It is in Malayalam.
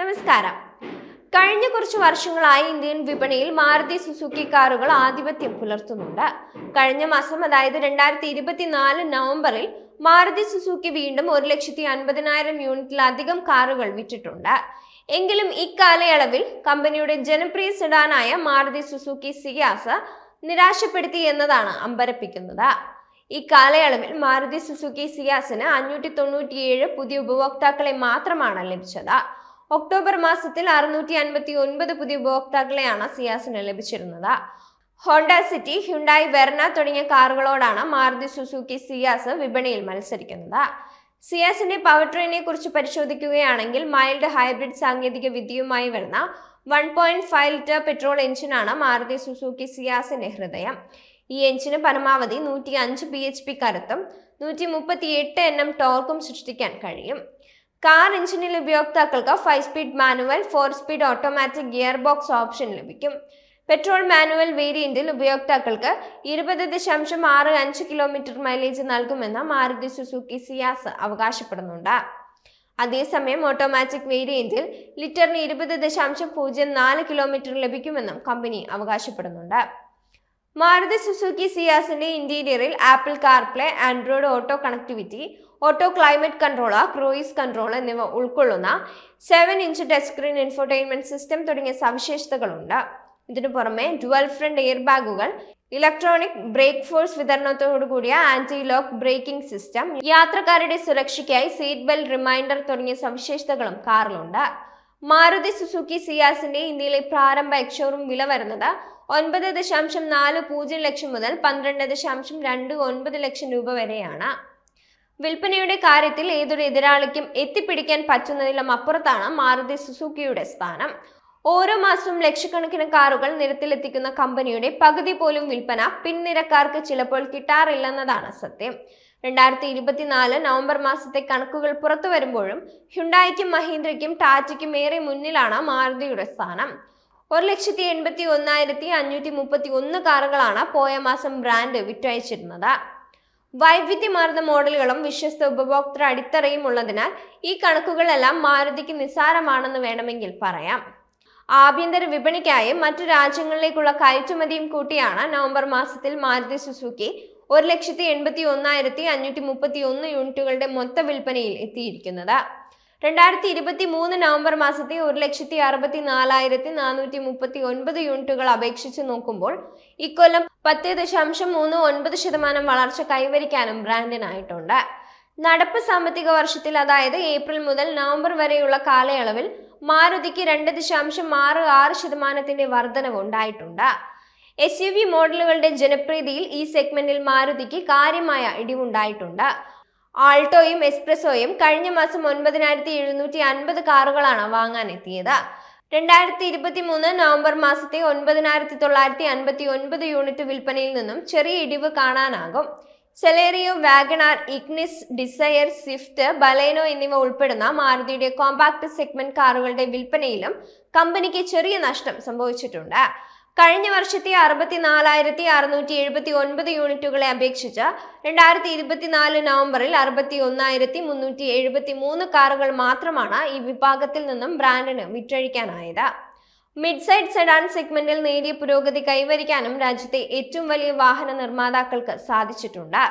നമസ്കാരം. കഴിഞ്ഞ കുറച്ച് വർഷങ്ങളായി ഇന്ത്യൻ വിപണിയിൽ മാരുതി സുസുക്കി കാറുകൾ ആധിപത്യം പുലർത്തുന്നുണ്ട്. കഴിഞ്ഞ മാസം അതായത് രണ്ടായിരത്തി ഇരുപത്തിനാല് നവംബറിൽ മാരുതി സുസുക്കി വീണ്ടും ഒരു ലക്ഷത്തി അൻപതിനായിരം യൂണിറ്റിലധികം കാറുകൾ വിറ്റിട്ടുണ്ട്. എങ്കിലും ഇക്കാലയളവിൽ കമ്പനിയുടെ ജനപ്രിയ സെഡാനായ മാരുതി സുസുക്കി സിയാസ് നിരാശപ്പെടുത്തി എന്നതാണ് അമ്പരപ്പിക്കുന്നത്. ഈ കാലയളവിൽ മാരുതി സുസുക്കി സിയാസിന് അഞ്ഞൂറ്റി തൊണ്ണൂറ്റിയേഴ് പുതിയ ഉപഭോക്താക്കളെ മാത്രമാണ് ലഭിച്ചത്. ഒക്ടോബർ മാസത്തിൽ അറുന്നൂറ്റി അൻപത്തി ഒൻപത് പുതിയ ഉപഭോക്താക്കളെയാണ് സിയാസിന് ലഭിച്ചിരുന്നത്. ഹോണ്ട സിറ്റി ഹ്യുണ്ടായി വെർണ തുടങ്ങിയ കാറുകളോടാണ് മാരുതി സുസുക്കി സിയാസ് വിപണിയിൽ മത്സരിക്കുന്നത്. സിയാസിന്റെ പവർ ട്രെയിനെ കുറിച്ച് പരിശോധിക്കുകയാണെങ്കിൽ മൈൽഡ് ഹൈബ്രിഡ് സാങ്കേതിക വിദ്യയുമായി വരുന്ന one point five litre petrol എഞ്ചിനാണ് മാരുതി സുസുക്കി സിയാസിന്റെ ഹൃദയം. ഈ എഞ്ചിന് പരമാവധി നൂറ്റി അഞ്ച് ബി എച്ച് പി കരുത്തും നൂറ്റി മുപ്പത്തി എട്ട് എൻ എം ടോർക്കും സൃഷ്ടിക്കാൻ കഴിയും. കാർ എഞ്ചിനിൽ ഉപയോക്താക്കൾക്ക് five speed manual four speed automatic gear box option ലഭിക്കും പെട്രോൾ മാനുവൽ വേരിയന്റിൽ ഉപയോക്താക്കൾക്ക് ഇരുപത് ദശാംശം ആറ് അഞ്ച് കിലോമീറ്റർ മൈലേജ് നൽകുമെന്ന് മാരുതി സുസുക്കി സിയാസ് അവകാശപ്പെടുന്നുണ്ട്. അതേസമയം ഓട്ടോമാറ്റിക് വേരിയന്റിൽ ലിറ്ററിന് ഇരുപത് ദശാംശം പൂജ്യം നാല് കിലോമീറ്റർ ലഭിക്കുമെന്നും കമ്പനി അവകാശപ്പെടുന്നുണ്ട്. മാരുതി സുസുക്കി സിയാസിന്റെ ഇന്റീരിയറിൽ Apple CarPlay Android auto connectivity auto climate controller cruise control എന്നിവ ഉൾക്കൊള്ളുന്ന seven inch touch screen infotainment system തുടങ്ങിയ സവിശേഷതകളുണ്ട്. ഇതിനു പുറമെ ഡുവൽ ഫ്രണ്ട് എയർ ബാഗുകൾ ഇലക്ട്രോണിക് ബ്രേക്ക് ഫോഴ്സ് വിതരണത്തോടു കൂടിയ ആന്റി ലോക്ക് ബ്രേക്കിംഗ് സിസ്റ്റം യാത്രക്കാരുടെ സുരക്ഷയ്ക്കായി സീറ്റ് ബെൽറ്റ് റിമൈൻഡർ തുടങ്ങിയ സവിശേഷതകളും കാറിലുണ്ട്. മാരുതി സുസുക്കി സിയാസിന്റെ ഇന്ത്യയിലെ പ്രാരംഭ എക്സോറും വില വരുന്നത് ഒൻപത് ദശാംശം നാല് പൂജ്യം ലക്ഷം മുതൽ പന്ത്രണ്ട് ദശാംശം രണ്ട് ഒൻപത് ലക്ഷം രൂപ വരെയാണ്. വിൽപ്പനയുടെ കാര്യത്തിൽ ഏതൊരു എതിരാളിക്കും എത്തിപ്പിടിക്കാൻ പറ്റുന്നതിലും അപ്പുറത്താണ് മാരുതി സുസുക്കിയുടെ സ്ഥാനം. ഓരോ മാസവും ലക്ഷക്കണക്കിന് കാറുകൾ നിരത്തിലെത്തിക്കുന്ന കമ്പനിയുടെ പകുതി പോലും വിൽപ്പന പിൻനിരക്കാർക്ക് ചിലപ്പോൾ കിട്ടാറില്ലെന്നതാണ് സത്യം. രണ്ടായിരത്തി ഇരുപത്തിനാല് നവംബർ മാസത്തെ കണക്കുകൾ പുറത്തു വരുമ്പോഴും ഹ്യുണ്ടായിക്കും മഹീന്ദ്രയ്ക്കും ടാറ്റയ്ക്കും ഏറെ മുന്നിലാണ് മാരുതിയുടെ സ്ഥാനം. ഒരു ലക്ഷത്തി എൺപത്തി ഒന്നായിരത്തി അഞ്ഞൂറ്റി മുപ്പത്തി ഒന്ന് കാറുകളാണ് പോയ മാസം ബ്രാൻഡ് വിറ്റയച്ചിരുന്നത്. വൈവിധ്യമാർന്ന മോഡലുകളും വിശ്വസ്ത ഉപഭോക്തൃ അടിത്തറയും ഉള്ളതിനാൽ ഈ കണക്കുകളെല്ലാം മാരുതിക്ക് നിസ്സാരമാണെന്ന് വേണമെങ്കിൽ പറയാം. ആഭ്യന്തര വിപണിക്കായും മറ്റു രാജ്യങ്ങളിലേക്കുള്ള കയറ്റുമതിയും കൂട്ടിയാണ് നവംബർ മാസത്തിൽ മാരുതി സുസുക്കി ഒരു ലക്ഷത്തി എൺപത്തി ഒന്നായിരത്തി അഞ്ഞൂറ്റി മുപ്പത്തി ഒന്ന് യൂണിറ്റുകളുടെ മൊത്ത വിൽപ്പനയിൽ എത്തിയിരിക്കുന്നത്. രണ്ടായിരത്തി ഇരുപത്തി മൂന്ന് നവംബർ മാസത്തെ ഒരു ലക്ഷത്തി അറുപത്തി നാലായിരത്തി നാനൂറ്റി മുപ്പത്തി ഒൻപത് യൂണിറ്റുകൾ അപേക്ഷിച്ച് നോക്കുമ്പോൾ ഇക്കൊല്ലം പത്ത് ദശാംശം മൂന്ന് ഒൻപത് ശതമാനം വളർച്ച കൈവരിക്കാനും ബ്രാൻഡിനായിട്ടുണ്ട്. നടപ്പ് സാമ്പത്തിക വർഷത്തിൽ അതായത് ഏപ്രിൽ മുതൽ നവംബർ വരെയുള്ള കാലയളവിൽ മാരുതിക്ക് രണ്ട് ദശാംശം ആറ് ആറ് ശതമാനത്തിന്റെ വർധനവ് ഉണ്ടായിട്ടുണ്ട്. എസ് യു വി മോഡലുകളുടെ ജനപ്രീതിയിൽ ഈ സെഗ്മെന്റിൽ മാരുതിക്ക് കാര്യമായ ഇടിവുണ്ടായിട്ടുണ്ട്. ആൾട്ടോയും എക്സ്പ്രസോയും കഴിഞ്ഞ മാസം ഒൻപതിനായിരത്തി എഴുന്നൂറ്റി അൻപത് കാറുകളാണ് വാങ്ങാൻ എത്തിയത് രണ്ടായിരത്തി ഇരുപത്തി മൂന്ന് നവംബർ മാസത്തെ ഒൻപതിനായിരത്തി തൊള്ളായിരത്തി അൻപത്തി ഒൻപത് യൂണിറ്റ് വിൽപ്പനയിൽ നിന്നും ചെറിയ ഇടിവ് കാണാനാകും. Celerio WagonR Ignis Dzire Swift Baleno എന്നിവ ഉൾപ്പെടുന്ന മാരുതിയുടെ കോമ്പാക്ട് സെഗ്മെന്റ് കാറുകളുടെ വിൽപ്പനയിലും കമ്പനിക്ക് ചെറിയ നഷ്ടം സംഭവിച്ചിട്ടുണ്ട്. കഴിഞ്ഞ വർഷത്തെ അറുപത്തിനാലായിരത്തി അറുന്നൂറ്റി എഴുപത്തി ഒൻപത് യൂണിറ്റുകളെ അപേക്ഷിച്ച് രണ്ടായിരത്തി ഇരുപത്തിനാല് നവംബറിൽ അറുപത്തി ഒന്നായിരത്തി മുന്നൂറ്റി എഴുപത്തി മൂന്ന് കാറുകൾ മാത്രമാണ് ഈ വിഭാഗത്തിൽ നിന്നും ബ്രാൻഡിന് വിറ്റഴിക്കാനായത്. മിഡ് സൈഡ് സെഡാൻ സെഗ്മെന്റിൽ നേടിയ പുരോഗതി കൈവരിക്കാനും രാജ്യത്തെ ഏറ്റവും വലിയ വാഹന നിർമ്മാതാക്കൾക്ക് സാധിച്ചിട്ടുണ്ട്.